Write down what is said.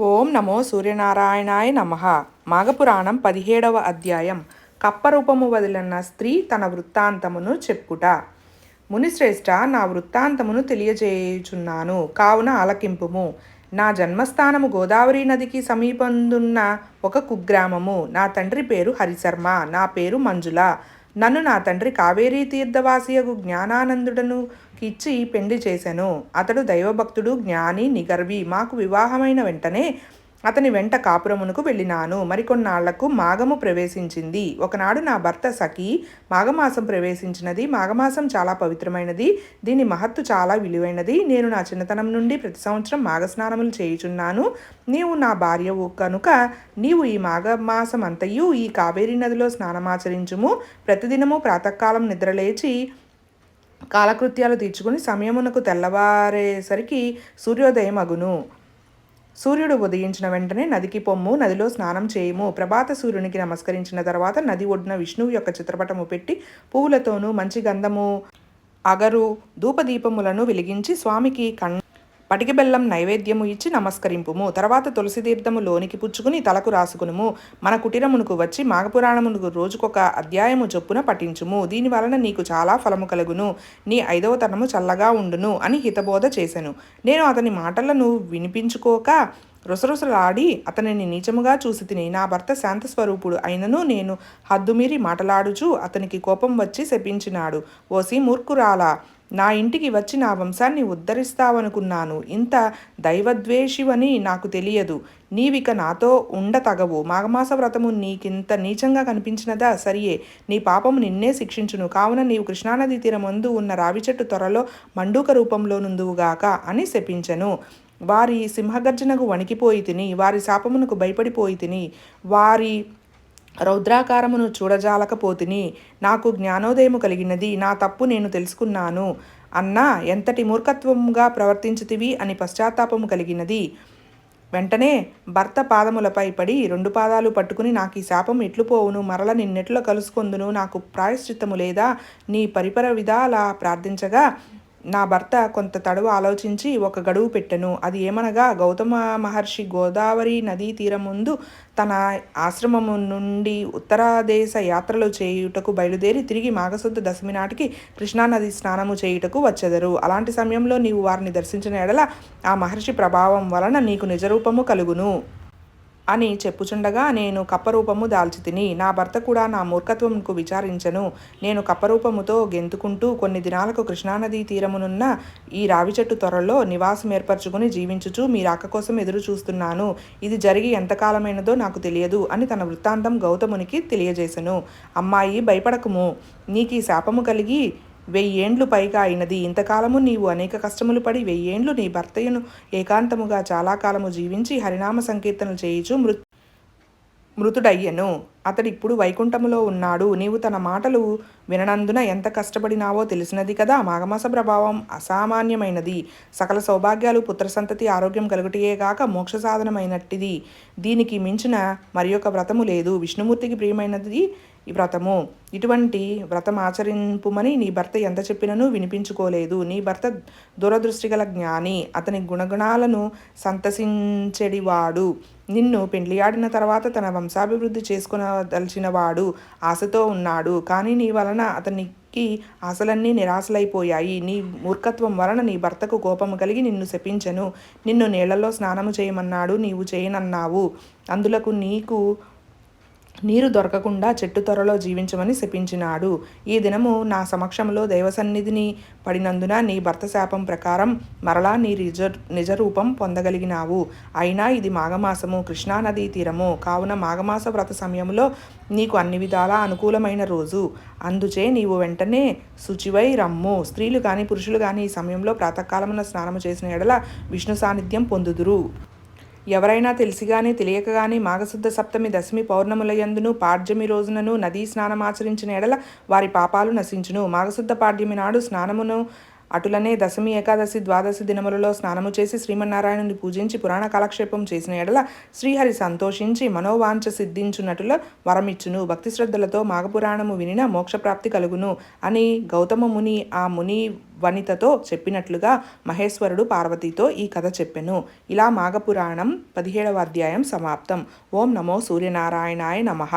ఓం నమో సూర్యనారాయణాయ నమ. మాఘపురాణం పదిహేడవ అధ్యాయం. కప్పరూపము వదిలిన స్త్రీ తన వృత్తాంతమును చెప్పుట. మునిశ్రేష్ఠ నా వృత్తాంతమును తెలియజేయుచున్నాను. కావున ఆలకింపుము. నా జన్మస్థానము గోదావరి నదికి సమీపందున్న ఒక కుగ్రామము. నా తండ్రి పేరు హరిశర్మ. నా పేరు మంజుల. నన్ను నా తండ్రి కావేరీ తీర్థవాసియకు జ్ఞానానందుడను ఇచ్చి పెండ్లి చేశాను. అతడు దైవభక్తుడు జ్ఞాని నిగర్వి. మాకు వివాహమైన వెంటనే అతని వెంట కాపురమునకు వెళ్ళినాను. మరికొన్నాళ్ళకు మాఘము ప్రవేశించింది. ఒకనాడు నా భర్త సఖి మాఘమాసం ప్రవేశించినది. మాఘమాసం చాలా పవిత్రమైనది. దీని మహత్తు చాలా విలువైనది. నేను నా చిన్నతనం నుండి ప్రతి సంవత్సరం మాఘస్నానములు చేయుచున్నాను. నీవు నా భార్యవు. కనుక నీవు ఈ మాఘమాసం అంతయు ఈ కావేరీ నదిలో స్నానమాచరించుము. ప్రతిదినము ప్రాతకాలం నిద్రలేచి కాలకృత్యాలు తీర్చుకుని సమయమునకు తెల్లవారేసరికి సూర్యోదయం అగును. సూర్యుడు ఉదయించిన వెంటనే నదికి పొమ్ము నదిలో స్నానం చేయము. ప్రభాత సూర్యునికి నమస్కరించిన తర్వాత నది ఒడ్డున విష్ణువు యొక్క చిత్రపటము పెట్టి పువ్వులతోనూ మంచి గంధము అగరు ధూపదీపములను వెలిగించి స్వామికి కన్ పటికి బెల్లం నైవేద్యము ఇచ్చి నమస్కరింపుము. తర్వాత తులసి తీర్థము లోనికి పుచ్చుకుని తలకు రాసుకునుము. మన కుటీరమునకు వచ్చి మాఘపురాణమునకు రోజుకొక అధ్యాయము చొప్పున పఠించుము. దీని వలన నీకు చాలా ఫలము కలుగును. నీ ఐదవ తనము చల్లగా ఉండును అని హితబోధ చేశాను నేను అతని మాటలను వినిపించుకోక రుసరుసలాడి అతనిని నీచముగా చూసి తిని నా భర్త శాంత స్వరూపుడు అయినను నేను హద్దుమీరి మాటలాడుచు అతనికి కోపం వచ్చి శపించినాడు. ఓసి మూర్ఖురాలా నా ఇంటికి వచ్చి నా వంశాన్ని ఉద్ధరిస్తావనుకున్నాను. ఇంత దైవద్వేషివని నాకు తెలియదు. నీవిక నాతో ఉండతగవు. మాఘమాస వ్రతము నీకింత నీచంగా కనిపించినదా? సరియే. నీ పాపము నిన్నే శిక్షించును. కావున నీవు కృష్ణానది తీరమందు ఉన్న రావి చెట్టు త్వరలో మండూక రూపంలో నుందువుగాక అని శపించెను. వారి సింహగర్జనకు వణికిపోయి తిని వారి శాపమునకు భయపడిపోయి తిని వారి రౌద్రాకారమును చూడజాలకపోతిని నాకు జ్ఞానోదయము కలిగినది నా తప్పు నేను తెలుసుకున్నాను. అన్నా ఎంతటి మూర్ఖత్వముగా ప్రవర్తించుతివి అని పశ్చాత్తాపము కలిగినది. వెంటనే భర్త పాదములపై పడి రెండు పాదాలు పట్టుకుని నాకు ఈ శాపం ఎట్లు పోవును? మరల నిన్నెట్లో కలుసుకొందును? నాకు ప్రాయశ్చిత్తము లేదా? నీ పరిపర విధాలా ప్రార్థించగా నా భర్త కొంత తడువు ఆలోచించి ఒక గడువు పెట్టెను. అది ఏమనగా గౌతమ మహర్షి గోదావరి నదీ తీరం ముందు తన ఆశ్రమము నుండి ఉత్తరాదేశ యాత్రలు చేయుటకు బయలుదేరి తిరిగి మాఘశుద్ధ దశమి నాటికి కృష్ణానది స్నానము చేయుటకు వచ్చెదరు. అలాంటి సమయంలో నీవు వారిని దర్శించిన ఎడల ఆ మహర్షి ప్రభావం వలన నీకు నిజరూపము కలుగును. అని చెప్పుచుండగా నేను కప్పరూపము దాల్చితిని నా భర్త కూడా నా మూర్ఖత్వముకు విచారించను. నేను కప్పరూపముతో గెంతుకుంటూ కొన్ని దినాలకు కృష్ణానదీ తీరమునున్న ఈ రావి చెట్టు త్వరలో నివాసం ఏర్పరచుకుని జీవించుచు మీ రాక కోసం ఎదురు చూస్తున్నాను. ఇది జరిగి ఎంతకాలమైనదో నాకు తెలియదు అని తన వృత్తాంతం గౌతమునికి తెలియజేశను అమ్మాయి భయపడకుము. నీకు ఈ శాపము కలిగి వెయ్యేండ్లు పైగా అయినది. ఇంతకాలము నీవు అనేక కష్టములు పడి వెయ్యేండ్లు నీ భర్తయ్యను ఏకాంతముగా చాలా కాలము జీవించి హరినామ సంకీర్తనలు చేయుచు మృ మృతుడయ్యను. అతడిప్పుడు వైకుంఠములో ఉన్నాడు. నీవు తన మాటలు విననందున ఎంత కష్టపడినావో తెలిసినది కదా. మాఘమాస ప్రభావం అసామాన్యమైనది. సకల సౌభాగ్యాలు పుత్ర సంతతి ఆరోగ్యం కలుగుటయే కాక మోక్ష సాధనమైనట్టిది. దీనికి మించిన మరి వ్రతము లేదు. విష్ణుమూర్తికి ప్రియమైనది ఈ వ్రతము. ఇటువంటి వ్రతం ఆచరింపుమని నీ భర్త ఎంత చెప్పినను వినిపించుకోలేదు. నీ భర్త దురదృష్టి గల జ్ఞాని. అతని గుణగుణాలను సంతసించెడివాడు. నిన్ను పెండ్లియాడిన తర్వాత తన వంశాభివృద్ధి చేసుకునదలిచిన వాడు ఆశతో ఉన్నాడు. కానీ నీ వలన అతనికి ఆశలన్నీ నిరాశలైపోయాయి. నీ మూర్ఖత్వం వలన నీ భర్తకు కోపము కలిగి నిన్ను శపించను. నిన్ను నీళ్ళలో స్నానము చేయమన్నాడు. నీవు చేయనన్నావు. అందులకు నీకు నీరు దొరకకుండా చెట్టు త్వరలో జీవించమని శపించినాడు. ఈ దినము నా సమక్షంలో దైవసన్నిధిని పడినందున నీ భర్త శాపం ప్రకారం మరలా నీ నిజ నిజరూపం పొందగలిగినావు. అయినా ఇది మాఘమాసము కృష్ణానదీ తీరము. కావున మాఘమాస వ్రత సమయంలో నీకు అన్ని విధాలా అనుకూలమైన రోజు. అందుచే నీవు వెంటనే శుచివై రమ్ము. స్త్రీలు కానీ పురుషులు కానీ ఈ సమయంలో ప్రాతకాలమున స్నానము చేసిన ఎడల విష్ణు సాన్నిధ్యం పొందుదురు. ఎవరైనా తెలిసిగాని తెలియకగాని మాఘశుద్ధ సప్తమి దశమి పౌర్ణములయందును పాడ్యమి రోజునను నదీ స్నానమాచరించిన ఎడల వారి పాపాలు నశించును. మాఘశుద్ధ పాడ్యమి నాడు స్నానమును అటులనే దశమి ఏకాదశి ద్వాదశి దినములలో స్నానము చేసి శ్రీమన్నారాయణుని పూజించి పురాణ కాలక్షేపం చేసిన ఎడల శ్రీహరి సంతోషించి మనోవాంఛ సిద్ధించున్నట్లు వరమిచ్చును. భక్తి శ్రద్ధలతో మాఘపురాణము వినిన మోక్షప్రాప్తి కలుగును అని గౌతమ ముని ఆ ముని వనితతో చెప్పినట్లుగా మహేశ్వరుడు పార్వతితో ఈ కథ చెప్పెను. ఇలా మాఘపురాణం పదిహేడవ అధ్యాయం సమాప్తం. ఓం నమో సూర్యనారాయణాయ నమః.